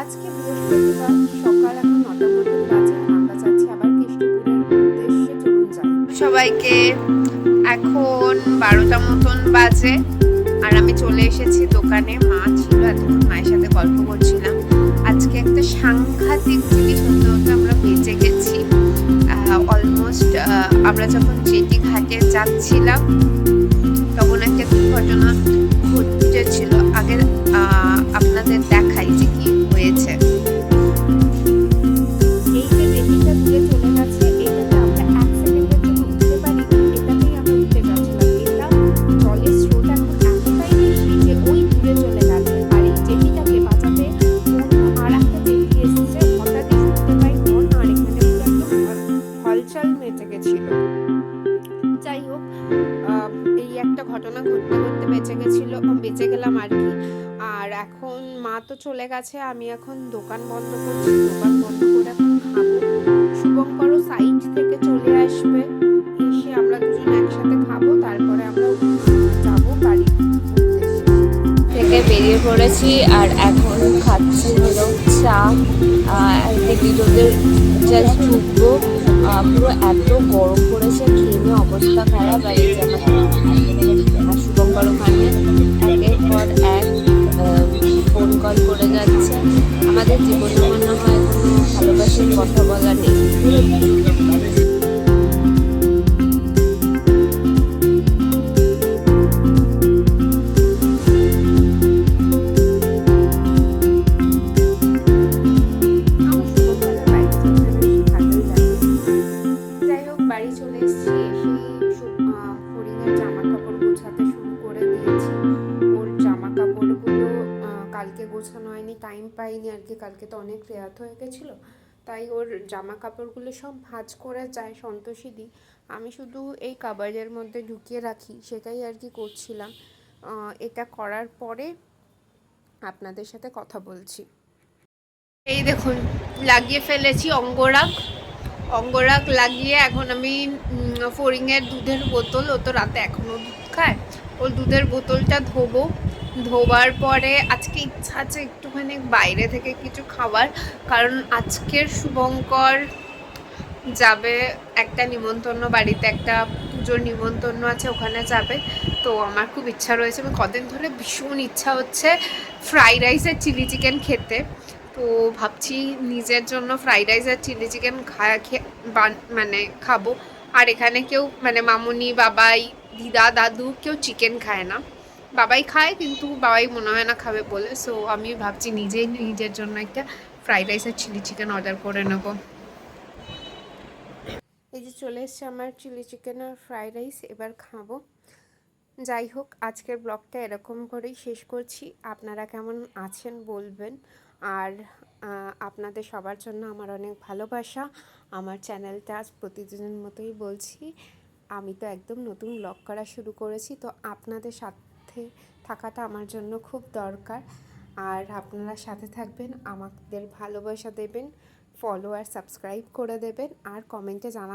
আজকে বৃহস্পতিবার সকাল এখন নটার মতন বাজে। আমরা যাচ্ছি আবার কেষ্টপুরের উদ্দেশ্যে চলুন যাই। সবাইকে এখন বারোটা মতন বাজে আর আমি চলে এসেছি দোকানে। মা ছিল, এতক্ষণ মায়ের সাথে গল্প করছিলাম। আজকে একটা সাংঘাতিক জিনিস হতে আমরা বেঁচে গেছি। অলমোস্ট আমরা যখন জেটি ঘাটে যাচ্ছিলাম, তখন একটা দুর্ঘটনা ঘটেছিল একটা ঘটনা ঘটতে ঘটতে বেঁচে গেছিল বেঁচে গেলাম আর কি। আর এখন মা তো চলে গেছে, আমি এখন দোকান বন্ধ করছি, দোকান বন্ধ করে এখন খাব। শুভঙ্করও থেকে চলে আসবে, এসে আমরা দুজন একসাথে খাব, তারপরে আমরা যাব উদ্দেশ্যে। থেকে বেরিয়ে পড়েছি আর এখন খাচ্ছি হলো চা। ভিডিওদের জাস্ট ঢুকবো। পুরো এত গরম পড়েছে, খেয়ে অবস্থা খারাপ, আর এই যে ওখানে একের পর এক ফোন কল করে যাচ্ছে। আমাদের জীবনে মনে হয় কোনো ভালোবাসার কথা বলা নেই। বাড়ি চলে এসেছি এসেই সু- আহ, হরিণের জামা কাপড় গোছাতে শুরু করে দিয়েছি। ওর জামা কাপড়গুলো কালকে গোছানো হয়নি টাইম পাইনি আর কি কালকে তো অনেক রেয়াত হয়ে গেছিল। তাই ওর জামা কাপড়গুলো সব ভাঁজ করে যায় সন্তোষী দিই আমি শুধু এই কাবারের মধ্যে ঢুকিয়ে রাখি সেটাই আর কি করছিলাম। এটা করার পরে আপনাদের সাথে কথা বলছি। এই দেখুন লাগিয়ে ফেলেছি অঙ্গরাগ। অঙ্গরাগ লাগিয়ে এখন আমি উম, ফড়িংয়ের দুধের বোতল ও তো রাতে এখনও দুধ খায়। ওর দুধের বোতলটা ধোবো। ধোবার পরে আজকে ইচ্ছা আছে একটুখানি বাইরে থেকে কিছু খাবার, কারণ আজকের শুভঙ্কর যাবে একটা নিমন্ত্রণ বাড়িতে, একটা পুজোর নিমন্ত্রণ আছে, ওখানে যাবে। তো আমার খুব ইচ্ছা রয়েছে আমি কদিন ধরে ভীষণ ইচ্ছা হচ্ছে ফ্রাইড রাইস আর চিলি চিকেন খেতে। তো ভাবছি নিজের জন্য ফ্রাইড রাইস আর চিলি চিকেন খা মানে খাব। আর এখানে কেউ মানে মামুনি, বাবাই দিদা, দাদু কেউ চিকেন খায় না। বাবাই খায় কিন্তু বাবাই মনে হয় না খাবে বলে। সো আমি ভাবছি নিজেই নিজের জন্য একটা ফ্রাইড রাইস আর চিলি চিকেন অর্ডার করে নেব। এই যে চলে এসছে আমার চিলি চিকেন আর ফ্রাইড রাইস এবার খাব। যাই হোক, আজকের ব্লগটা এরকম করেই শেষ করছি। আপনারা কেমন আছেন বলবেন। আর আপনাদের সবার জন্য আমার অনেক ভালোবাসা। আমার চ্যানেলটা আজ প্রতিদিনের মতোই বলছি। আমি তো একদম নতুন ব্লগ করা শুরু করেছি, তো আপনাদের সাথে থাকাটা আমার জন্য খুব দরকার। আর আপনারা সাথে থাকবেন, আমাদের ভালোবাসা দেবেন ফলো আর সাবস্ক্রাইব করে দেবেন, আর কমেন্টে জানা